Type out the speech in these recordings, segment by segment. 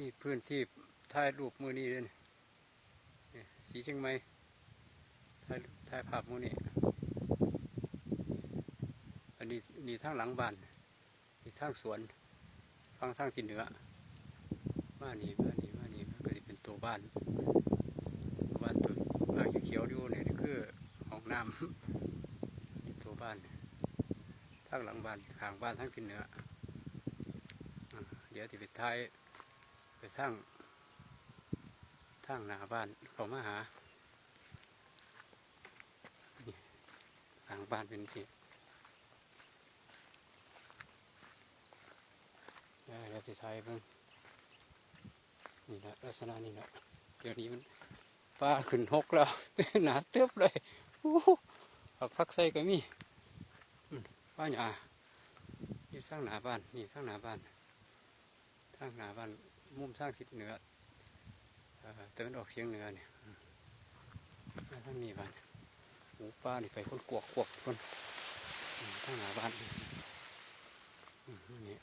นี่พื้นที่ถ่ายรูปมือนี้เลยนี่สีเชียงใหม่ถ่ายถ่ายภาพมือนี้อันนี้นี่ทางหลังบ้านนี่ทางสวนฟังทางทิเหนือบ้านนี้บ้านนี้บ้านนี้ก็จะเป็นตัวบ้านบ้านตัวบ้านเขียวๆอยู่นี่คือห้องน้ำตัวบ้านทางหลังบ้านข้างบ้านทางทิเหนือเดี๋ยวที่ไปท้าย ไปทางทางหน้าบ้านเขามาหานี่ทางบ้านเป็นสิได้แล้วที่ไทยเพิ่งนี่แหละลักษณะนี่แหละเดี๋ยวนี้มันฟ้าขึ้นหกแล้ว หนาเตืบเลยโอ้โหผักพักใส่ก็มีอืมป้าหยาอยู่ทางหน้าบ้าน นี่ทางหน้าบ้านทางหน้าบ้าน มุมทางทิศเหนือเอ่อตะวันออกเฉียงเหนือเนี่ยอืมมาทางนี้บ้านหมูป่านี่ไปคนกวกกวกคนอืมทางหน้าบ้านนี่นี่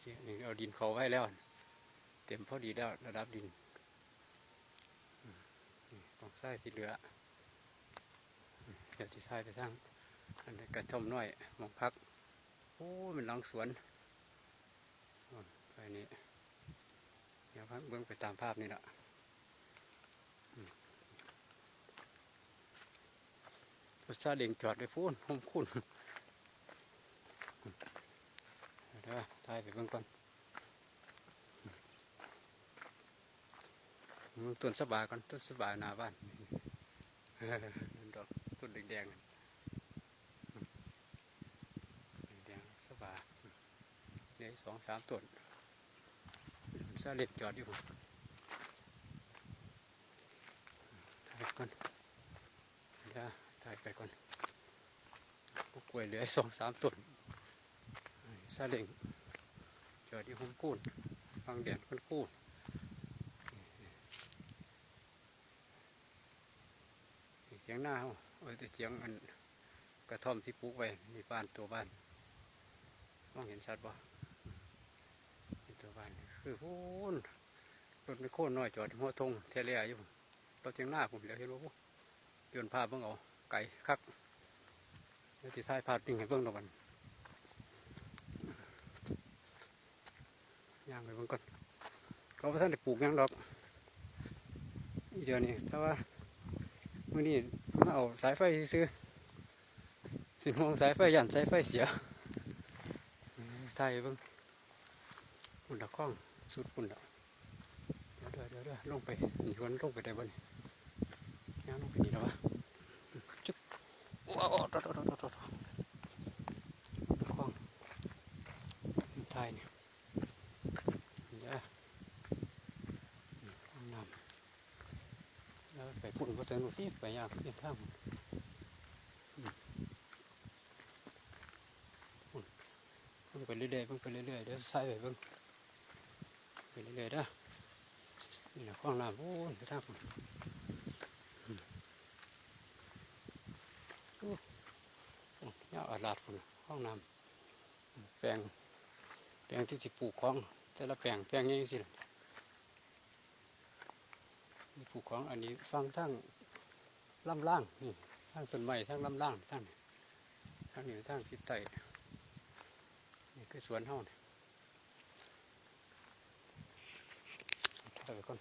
เสียนี่เอาดินเขาไว้แล้ว เต็มพอดีแล้วระดับดินอืมนี่ของไส้ที่เหลืออืมเดี๋ยวที่ไส้ไปทางอันนี้กระท่อมน้อยมองพักโอ้ยมันหลังสวน ไปนี้เดี๋ยวเบื้องไปตามภาพนี่แหละอืมรถซาเด้งจอดไปพูนห้มคุณเดี๋ยวถ่ายไปเบื้องก่อนอืมต้นสบายก่อนต้นสบายหน้าบ้านดอกต้นแดงๆแดงสบายเดี๋ยวสองสามต้น ซาเล็กจอดอยู่ผมถ่ายก่อนเดี๋ยวถ่ายไปก่อนก็กล้วยเหลือสองสามต้นซาเล็งจอดอยู่ผมคูนฟังแดดคนคูนเสียงหน้าเขาเออแต่เสียงอันกระท่อมที่ปลูกไว้มีบ้านตัวบ้านมองเห็นชัดป่นี่ตัวบ้านน คือพูนรถไม่โค่นน้อยจอดหัวทงเทเลียอยู่รถเทียงหน้าผมเดี๋ยวเห็นว่าโยนภาพเบิ่งเอาไก่คักเดี๋ยวที่ท้ายภาพนิ่งให้เบิ่งตะวันย่างไปเบิ่งก่อนเขาไม่ทันได้ปลูกยังดอกอีเดียวนี้ถ้าว่ามื่อนี้มาเอาสายไฟซื้อสิมองสายไฟยันสายไฟเสียถ่ายเบิ่งปุ่นละข้อง สุดปุ่นและเดี๋ยวเดี๋ยวเดี๋ยวเดี๋ยวลงไปหนี่คนลงไปได้บ่นี่ย่างลงไปนี่แล้ววะจุ๊บว้าวโดดโดดโดดโดดโดดละข้องมันตายเนี่ยเดี๋ยวนี่ห้องน้ำแล้วไปปุ่นก็เจอหนูที่ไปยากที่ท่ามันอืมปุ่นพิ่งไปเรื่อยๆเพิ่งไปเรื่อยๆเดี๋ยวใส่ไปเพิ่ง ไปเรื่อยๆเด้อนี่แหละข้องน้ำโอ้ยไปทางผมอืมโอ้โอ้ยาอาลาดผมห้องน้ำแปลงแปลงที่สิปลูกของ แต่ละแปลงแปลงยังสิปลูกของอันนี้ฟังทั้งลำล่างนี่ทั้งต้นไม้ทั้งลำล่างทั้งทั้งนี้ทั้งทิศใต้นี่คือสวนเฮานี่ถ่ายไปก่อน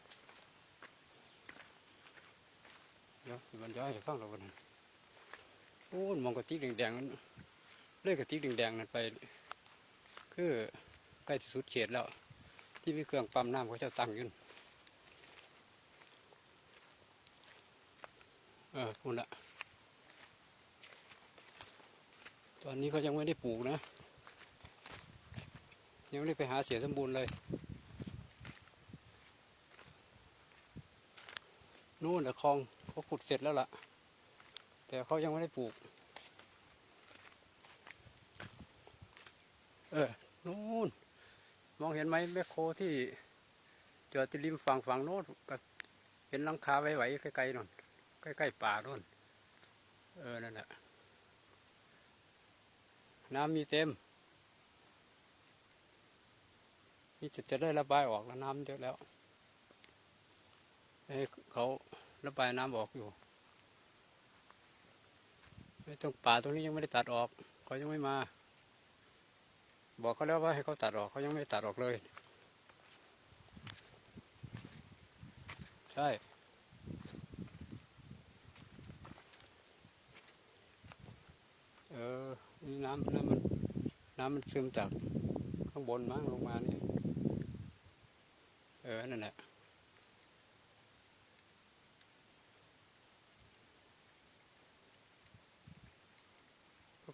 เดี๋ยวสิบรรยายให้ฟังเรากันโอ้ยมองกระติกแดงๆนั้นเลื่อยกระติกแดงๆนั้นไป คือใกล้ที่สุดเขตแล้ว ที่มีเครื่องปั๊มน้ำเขาจะตั้งยืนเออพูดละตอนนี้เขายังไม่ได้ปลูกนะ ยังไม่ได้ไปหาเสียสมบูรณ์เลย นู่นแหละคลองเขาขุดเสร็จแล้วล่ะ แต่เขายังไม่ได้ปลูก เออนู่น มองเห็นไหมแมคโครที่จอดที่ริมฝั่งฝั่งโน้นก็เห็นลังคาไหวๆไกลๆนู่นใกล้ๆป่าโน่นเออนั่นแหละน้ำมีเต็ม นี่จะจะได้ระบายออกแล้วน้ำเยอะแล้วให้เขา ระบายน้ำออกอยู่ไอ้ตรงป่าตรงนี้ยังไม่ได้ตัดออกเขายังไม่มา บอกเขาแล้วว่าให้เขาตัดออกเขายังไม่ตัดออกเลย ใช่เออนี่น้ำน้ำมันน้ำมันซึมจากข้างบนมั้งลงมานี่ เออ นั่นแหละ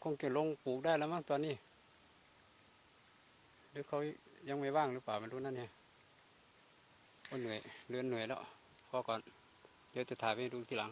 คงจะลงปลูกได้แล้วมั้งตอนนี้ หรือเขายังไม่ว่างหรือเปล่าไม่รู้นั่นเนี่ยก็เหนื่อยเรือนเหนื่อยแล้วพอก่อน เดี๋ยวจะถ่ายไปดูทีหลัง